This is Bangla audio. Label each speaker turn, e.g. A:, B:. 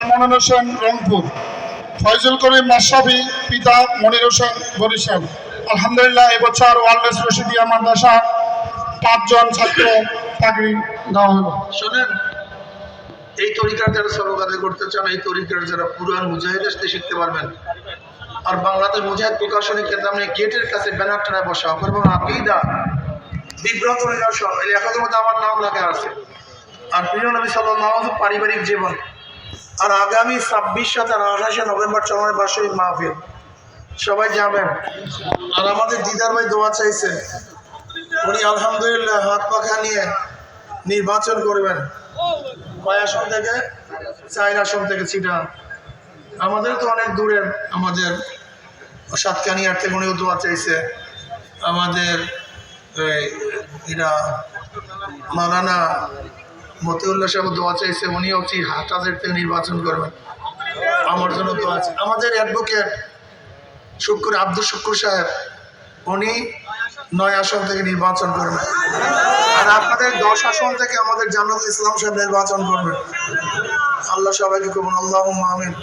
A: মনির হোসেন রংপুর। ফয়জুল করিম মাসাবি পিতা মনির হোসেন বরিশাল। আলহামদুলিল্লাহ, এবছর ওয়ার্ল্ড রশিদিয়া মাদ্রাসা পাঁচজন ছাত্র চাকরি দেওয়া হলো।
B: শোনেন, এই তরিকার যারা সরকারে করতে চান, এই তরিকার যারা পুরান মুজাহিদ আসতে শিখতে পারবেন। আর বাংলাদেশ মুজাহিদ প্রকাশনী কেন্দ্র আপনি গেটের কাছে ব্যানার টানায় বসা করবেন আকিদা, বিভ্রান্ত নিদর্শন এই লেখার মধ্যে আমার নাম লেখা আছে। আর প্রিয় নবী সাল্লাহ পারিবারিক জীবন। আর আগামী ছাব্বিশ সাত আর আঠাশে নভেম্বর চরমের বার্ষিক মাহফিল। সবাই যাবেন। আর আমাদের দিদার ভাই দোয়া চাইছে। উনি আলহামদুলিল্লাহ হাত পাখা নিয়ে নির্বাচন করবেন। কয় আসন থেকে? চার আসন থেকে চিটা আমাদের তো অনেক দূরের আমাদের সাতকানিয়ার থেকে উনিও দোয়া চাইছে। আমাদের এরা মালানা মতিউল্লাহ সাহেব দোয়া চাইছে, উনি হচ্ছে হাটাজের থেকে নির্বাচন করবেন। আমার জন্য দোয়া আছে। আমাদের অ্যাডভোকেট শুক্র, আব্দুল শুক্র সাহেব, উনি নয় আসন থেকে নির্বাচন করবেন। আর আপনাদের দশ আসন থেকে আমাদের জান্নাত ইসলাম সাহেব নির্বাচন করবেন। আল্লাহ সবাইকে করবেন আল্লাহ আমিন।